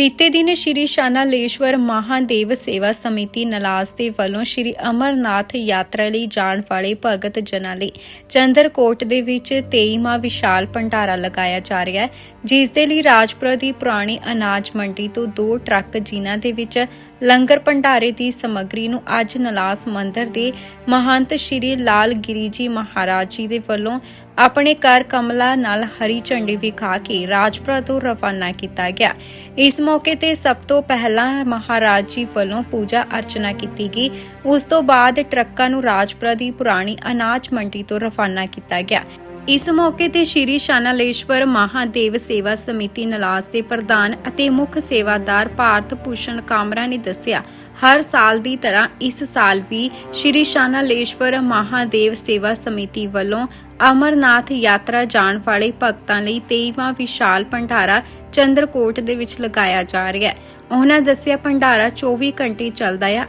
ਬੀਤੇ ਦਿਨ ਸ਼੍ਰੀ ਸ਼ਾਨਾਲੇਸ਼ਵਰ ਮਹਾਦੇਵ ਸੇਵਾ ਸਮਿਤੀ ਨਲਾਸ ਦੇ ਵੱਲੋਂ ਸ਼੍ਰੀ ਅਮਰਨਾਥ ਯਾਤਰਾ ਲਈ ਜਾਣ ਵਾਲੇ ਭਗਤ ਜਨਾਂ ਲਈ ਚੰਦਰਕੋਟ ਦੇ ਵਿੱਚ 23ਵਾਂ ਵਿਸ਼ਾਲ ਭੰਡਾਰਾ ਲਗਾਇਆ ਜਾ ਰਿਹਾ ਹੈ ਜਿਸ ਦੇ ਲਈ ਰਾਜਪੁਰਾ ਦੀ ਪੁਰਾਣੀ ਅਨਾਜ ਮੰਡੀ ਤੋਂ ਦੋ ਟਰੱਕ ਜਿਨ੍ਹਾਂ ਦੇ ਵਿੱਚ ਲੰਗਰ ਭੰਡਾਰੇ ਦੀ ਸਮੱਗਰੀ ਨੂੰ ਅੱਜ ਨਲਾਸ ਮੰਦਿਰ ਦੇ ਮਹੰਤ ਸ਼੍ਰੀ ਲਾਲ ਗਿਰੀ ਜੀ ਮਹਾਰਾਜ ਜੀ ਦੇ ਵੱਲੋਂ ਆਪਣੇ ਘਰ ਕਮਲਾ ਨਾਲ ਹਰੀ ਝੰਡੀ ਵਿਖਾ ਕੇ ਰਾਜਪੁਰਾ ਤੋਂ ਰਵਾਨਾ ਕੀਤਾ ਗਿਆ। ਇਸ ਮੌਕੇ ਤੇ ਸਭ ਤੋਂ ਪਹਿਲਾਂ ਮਹਾਰਾਜ ਜੀ ਵੱਲੋਂ ਪੂਜਾ ਅਰਚਨਾ ਕੀਤੀ ਗਈ। ਉਸ ਤੋਂ ਬਾਅਦ ਟਰੱਕਾਂ ਨੂੰ ਰਾਜਪੁਰਾ ਦੀ ਪੁਰਾਣੀ ਅਨਾਜ ਮੰਡੀ ਤੋਂ ਰਵਾਨਾ ਕੀਤਾ ਗਿਆ। ਇਸ ਮੌਕੇ ਤੇ ਸ਼੍ਰੀ ਸ਼ਾਨਾਲੇਸ਼ਵਰ ਮਹਾਦੇਵ ਸੇਵਾ ਸਮਿਤੀ ਨਲਾਸ ਦੇ ਪ੍ਰਧਾਨ ਅਤੇ ਮੁੱਖ ਸੇਵਾਦਾਰ ਭਾਰਤ ਭੂਸ਼ਣ ਕਾਮਰਾ ਨੇ ਦੱਸਿਆ, ਹਰ ਸਾਲ ਦੀ ਤਰ੍ਹਾਂ ਇਸ ਸਾਲ ਵੀ ਸ਼੍ਰੀ ਸ਼ਾਨਾਲੇਸ਼ਵਰ ਮਹਾਦੇਵ ਸੇਵਾ ਸਮਿਤੀ ਵੱਲੋਂ ਅਮਰਨਾਥ ਯਾਤਰਾ ਜਾਣ ਵਾਲੇ ਭਗਤਾਂ ਲਈ 23ਵਾਂ ਵਿਸ਼ਾਲ ਭੰਡਾਰਾ ਚੰਦਰਕੋਟ ਦੇ ਵਿੱਚ ਲਗਾਇਆ ਜਾ ਰਿਹਾ ਹੈ। ਉਹਨਾਂ ਦੱਸਿਆ, ਭੰਡਾਰਾ 24 ਘੰਟੇ ਚੱਲਦਾ ਆ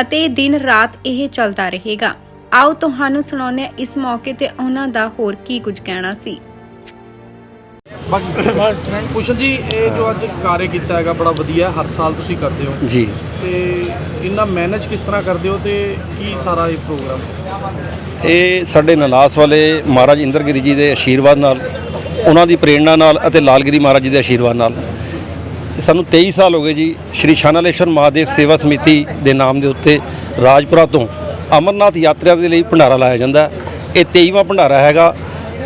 ਅਤੇ ਦਿਨ ਰਾਤ ਇਹ ਚੱਲਦਾ ਰਹੇਗਾ। ਆਓ ਤੁਹਾਨੂੰ ਸੁਣਾਉਂਦੇ ਹਾਂ ਇਸ ਮੌਕੇ ਤੇ ਉਹਨਾਂ ਦਾ ਹੋਰ ਕੀ ਕੁਝ ਕਹਿਣਾ ਸੀ। ਬਾਕੀ ਕੁਸ਼ਨ ਜੀ ਇਹ ਜੋ ਅੱਜ ਕਾਰਜ ਕੀਤਾ ਹੈਗਾ ਬੜਾ ਵਧੀਆ ਹੈ, ਹਰ ਸਾਲ ਤੁਸੀਂ ਕਰਦੇ ਹੋ। ਜੀ। ਤੇ ਇੰਨਾ ਮੈਨੇਜ ਕਿਸ ਤਰ੍ਹਾਂ ਕਰਦੇ ਹੋ ਤੇ ਕੀ ਸਾਰਾ ਇਹ ਪ੍ਰੋਗਰਾਮ ਇਹ ਸਾਡੇ ਨਲਾਸ ਵਾਲੇ ਮਹਾਰਾਜ ਇੰਦਰਗਿਰੀ ਜੀ ਦੇ ਆਸ਼ੀਰਵਾਦ ਨਾਲ ਉਹਨਾਂ ਦੀ ਪ੍ਰੇਰਣਾ ਨਾਲ ਅਤੇ ਲਾਲਗਿਰੀ ਮਹਾਰਾਜ ਜੀ ਦੇ ਆਸ਼ੀਰਵਾਦ ਨਾਲ। ਸਾਨੂੰ 23 ਸਾਲ ਹੋ ਗਏ ਜੀ ਸ਼੍ਰੀ ਸ਼ਾਨਾਲੇਸ਼ਵਰ ਮਹਾਦੇਵ ਸੇਵਾ ਸਮਿਤੀ ਦੇ ਨਾਮ ਦੇ ਉੱਤੇ ਰਾਜਪੁਰਾ ਤੋਂ ਅਮਰਨਾਥ ਯਾਤਰਾ ਦੇ ਲਈ ਭੰਡਾਰਾ ਲਾਇਆ ਜਾਂਦਾ ਇਹ 23ਵਾਂ ਭੰਡਾਰਾ ਹੈਗਾ।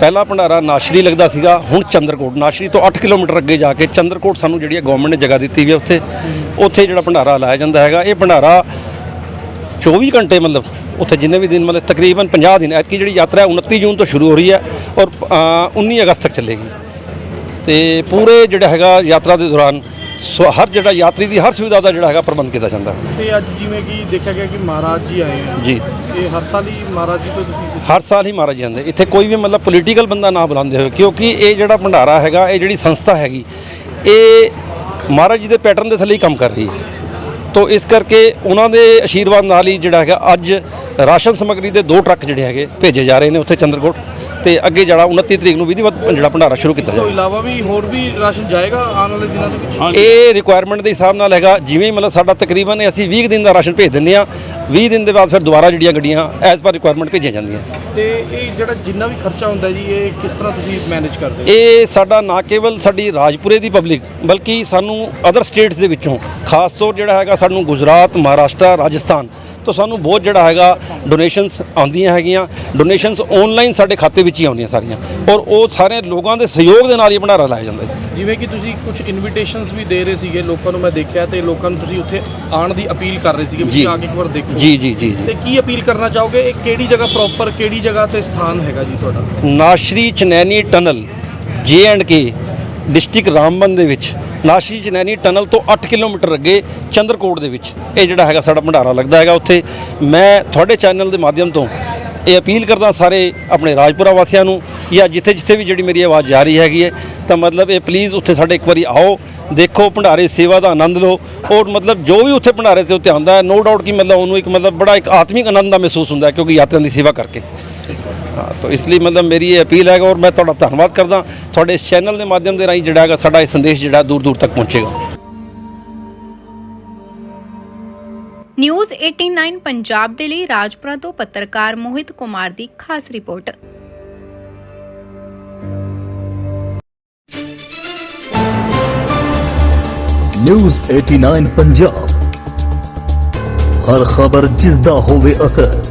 ਪਹਿਲਾ ਭੰਡਾਰਾ ਨਾਸ਼ਰੀ ਲੱਗਦਾ ਸੀਗਾ ਹੁਣ ਚੰਦਰਕੋਟ। ਨਾਸ਼ਰੀ ਤੋਂ 8 ਕਿਲੋਮੀਟਰ ਅੱਗੇ ਜਾ ਕੇ ਚੰਦਰਕੋਟ ਸਾਨੂੰ ਜਿਹੜੀ ਗਵਰਨਮੈਂਟ ਨੇ ਜਗ੍ਹਾ ਦਿੱਤੀ ਵੀ ਹੈ ਉੱਥੇ। ਉੱਥੇ ਜਿਹੜਾ ਭੰਡਾਰਾ ਲਾਇਆ ਜਾਂਦਾ ਹੈਗਾ। ਇਹ ਭੰਡਾਰਾ 24 ਘੰਟੇ ਮਤਲਬ ਉੱਥੇ ਜਿੰਨੇ ਵੀ ਦਿਨ ਮਤਲਬ ਤਕਰੀਬਨ 50 ਦਿਨ ਐਤਕੀ ਜਿਹੜੀ ਯਾਤਰਾ ਹੈ 29 ਜੂਨ ਤੋਂ ਸ਼ੁਰੂ ਹੋ ਰਹੀ ਹੈ ਔਰ ਅ, 19 ਅਗਸਤ ਤੱਕ ਚੱਲੇਗੀ। ਤੇ ਪੂਰੇ ਜਿਹੜਾ ਹੈਗਾ ਯਾਤਰਾ ਦੇ ਦੌਰਾਨ ਸੋ ਹਰ ਜਿਹੜਾ ਯਾਤਰੀ ਦੀ ਹਰ ਸੁਵਿਧਾ ਦਾ ਜਿਹੜਾ ਹੈਗਾ ਪ੍ਰਬੰਧ ਕੀਤਾ ਜਾਂਦਾ। ਹੈ। ਤੇ ਅੱਜ ਜਿਵੇਂ ਕਿ ਦੇਖਿਆ ਗਿਆ ਕਿ ਮਹਾਰਾਜ ਜੀ ਆਏ ਹੈ ਜੀ। ਇਹ ਹਰ ਸਾਲ ਹੀ ਮਹਾਰਾਜ ਜੀ ਤੋਂ ਤੁਸੀਂ ਹਰ ਸਾਲ ਹੀ ਮਹਾਰਾਜ ਜੀ ਆਉਂਦੇ। ਇੱਥੇ ਕੋਈ ਵੀ ਮਤਲਬ ਪੋਲੀਟੀਕਲ ਬੰਦਾ ਨਾ ਬੁਲਾਉਂਦੇ ਹੋਏ ਕਿਉਂਕਿ ਇਹ ਜਿਹੜਾ ਭੰਡਾਰਾ ਹੈਗਾ ਇਹ ਜਿਹੜੀ ਸੰਸਥਾ ਹੈਗੀ ਇਹ ਮਹਾਰਾਜ ਜੀ ਦੇ ਪੈਟਰਨ ਦੇ ਥੱਲੇ ਹੀ ਕੰਮ ਕਰ ਰਹੀ ਹੈ। ਤੋ ਇਸ ਕਰਕੇ ਉਹਨਾਂ ਦੇ ਆਸ਼ੀਰਵਾਦ ਨਾਲ ਹੀ ਜਿਹੜਾ ਹੈਗਾ ਅੱਜ ਰਾਸ਼ਨ ਸਮੱਗਰੀ ਦੇ ਦੋ ਟਰੱਕ ਜਿਹੜੇ ਹੈਗੇ ਭੇਜੇ ਜਾ ਰਹੇ ਨੇ ਉੱਥੇ ਚੰਦਰਕੋਟ ਤੇ ਅੱਗੇ ਜਿਹੜਾ 29 ਤਰੀਕ ਨੂੰ ਵਿਧੀਵਤ ਜਿਹੜਾ ਭੰਡਾਰਾ ਸ਼ੁਰੂ ਕੀਤਾ ਇਸ ਤੋਂ ਜਾਏਗਾ ਇਲਾਵਾ ਵੀ ਹੋਰ ਵੀ ਰਾਸ਼ਨ ਜਾਏਗਾ ਆਉਣ ਵਾਲੇ ਦਿਨਾਂ ਦੇ ਵਿੱਚ? ਇਹ ਰਿਕੁਆਇਰਮੈਂਟ ਦੇ ਹਿਸਾਬ ਨਾਲ ਹੈਗਾ ਜਿਵੇਂ ਮਤਲਬ ਸਾਡਾ ਤਕਰੀਬਨ ਅਸੀਂ 20 ਕੁ ਦਿਨ ਦਾ ਰਾਸ਼ਨ ਭੇਜ ਦਿੰਦੇ ਆ 20 ਦਿਨ ਦੇ ਬਾਅਦ ਫਿਰ ਦੁਬਾਰਾ ਜਿਹੜੀਆਂ ਗੱਡੀਆਂ ਐਜ਼ ਪਰ ਰਿਕੁਆਇਰਮੈਂਟ ਭੇਜੀਆਂ ਜਾਂਦੀਆਂ। ਤੇ ਇਹ ਜਿਹੜਾ ਜਿੰਨਾ ਵੀ ਖਰਚਾ ਹੁੰਦਾ ਜੀ ਇਹ ਕਿਸ ਤਰ੍ਹਾਂ ਤੁਸੀਂ ਮੈਨੇਜ ਕਰਦੇ ਹੋ? ਇਹ ਸਾਡਾ ਨਾ ਕੇਵਲ ਸਾਡੀ ਰਾਜਪੁਰੇ ਦੀ ਪਬਲਿਕ ਬਲਕਿ ਸਾਨੂੰ ਅਦਰ ਸਟੇਟਸ ਦੇ ਵਿੱਚੋਂ ਖਾਸ ਤੌਰ ਜਿਹੜਾ ਹੈਗਾ ਸਾਨੂੰ ਗੁਜਰਾਤ ਮਹਾਰਾਸ਼ਟਰ ਰਾਜਸਥਾਨ ਤੋਂ ਸਾਨੂੰ ਬਹੁਤ ਜਿਹੜਾ ਹੈਗਾ ਡੋਨੇਸ਼ਨਸ ਆਉਂਦੀਆਂ ਹੈਗੀਆਂ। ਡੋਨੇਸ਼ਨਸ ਆਨਲਾਈਨ ਸਾਡੇ ਖਾਤੇ ਵਿੱਚ ਹੀ ਆਉਂਦੀਆਂ ਸਾਰੀਆਂ। ਔਰ ਉਹ ਸਾਰੇ ਲੋਕਾਂ ਦੇ ਸਹਿਯੋਗ ਦੇ ਨਾਲ ਹੀ ਭੰਡਾਰਾ ਲਾਇਆ ਜਾਂਦਾ ਹੈ। ਜਿਵੇਂ ਕਿ ਤੁਸੀਂ ਕੁਝ ਇਨਵੀਟੇਸ਼ਨਸ ਵੀ ਦੇ ਰਹੇ ਸੀਗੇ ਲੋਕਾਂ ਨੂੰ ਮੈਂ ਦੇਖਿਆ ਤੇ ਲੋਕਾਂ ਨੂੰ ਤੁਸੀਂ ਉੱਥੇ ਆਉਣ ਦੀ ਅਪੀਲ ਕਰ ਰਹੇ ਸੀਗੇ। ਵੀ ਆ ਕੇ ਇੱਕ ਵਾਰ ਦੇਖੋ। ਜੀ ਜੀ ਜੀ ਜੀ। ਤੇ ਕੀ ਅਪੀਲ ਕਰਨਾ ਚਾਹੋਗੇ? ਇਹ ਕਿਹੜੀ ਜਗ੍ਹਾ ਪ੍ਰੋਪਰ ਕਿਹੜੀ ਜਗ੍ਹਾ ਤੇ ਸਥਾਨ ਹੈਗਾ ਜੀ ਤੁਹਾਡਾ? Nashri Chenani tunnel J and K district Ramban ਦੇ ਵਿੱਚ ਨਾਸ਼ੀ ਚਨੈਨੀ ਟਨਲ ਤੋਂ 8 ਕਿਲੋਮੀਟਰ ਅੱਗੇ ਚੰਦਰਕੋਟ ਦੇ ਵਿੱਚ। ਇਹ ਜਿਹੜਾ ਹੈਗਾ ਸਾਡਾ ਭੰਡਾਰਾ ਲੱਗਦਾ ਹੈਗਾ ਉੱਥੇ। ਮੈਂ ਤੁਹਾਡੇ ਚੈਨਲ ਦੇ ਮਾਧਿਅਮ ਤੋਂ ਇਹ ਅਪੀਲ ਕਰਦਾ ਸਾਰੇ ਆਪਣੇ ਰਾਜਪੁਰਾ ਵਾਸੀਆਂ ਨੂੰ ਜਾਂ ਜਿੱਥੇ ਜਿੱਥੇ ਵੀ ਜਿਹੜੀ ਮੇਰੀ ਆਵਾਜ਼ ਜਾ ਰਹੀ ਹੈਗੀ ਹੈ, ਤਾਂ ਮਤਲਬ ਇਹ ਪਲੀਜ਼ ਉੱਥੇ ਸਾਡੇ ਇੱਕ ਵਾਰੀ ਆਓ, ਦੇਖੋ ਭੰਡਾਰੇ ਸੇਵਾ ਦਾ ਆਨੰਦ ਲਓ। ਔਰ ਮਤਲਬ ਜੋ ਵੀ ਉੱਥੇ ਭੰਡਾਰੇ ਤੇ ਉੱਤੇ ਆਉਂਦਾ ਹੈ ਨੋ ਡਾਊਟ ਕਿ ਮਤਲਬ ਉਹਨੂੰ ਇੱਕ ਮਤਲਬ ਬੜਾ ਇੱਕ ਆਤਮਿਕ ਆਨੰਦ ਦਾ ਮਹਿਸੂਸ ਹੁੰਦਾ ਕਿਉਂਕਿ ਯਾਤਰੀਆਂ ਦੀ ਸੇਵਾ ਕਰਕੇ। ਤਾਂ ਇਸ ਲਈ ਮਤਲਬ ਮੇਰੀ ਇਹ ਅਪੀਲ ਹੈਗਾ ਔਰ ਮੈਂ ਤੁਹਾਡਾ ਧੰਨਵਾਦ ਕਰਦਾ। ਤੁਹਾਡੇ ਇਸ ਚੈਨਲ ਦੇ ਮਾਧਿਅਮ ਦੇ ਰਾਹੀਂ ਜਿਹੜਾ ਹੈਗਾ ਸਾਡਾ ਇਹ ਸੰਦੇਸ਼ ਜਿਹੜਾ ਦੂਰ ਦੂਰ ਤੱਕ ਪਹੁੰਚੇਗਾ। ਨਿਊਜ਼ 89 ਪੰਜਾਬ ਦੇ ਲਈ ਰਾਜਪੁਰਾ ਤੋਂ ਪੱਤਰਕਾਰ ਮੋਹਿਤ ਕੁਮਾਰ ਦੀ ਖਾਸ ਰਿਪੋਰਟ। ਨਿਊਜ਼ 89 ਪੰਜਾਬ। ਹਰ ਖਬਰ ਜਿਸ ਦਾ ਹੋਵੇ ਅਸਰ।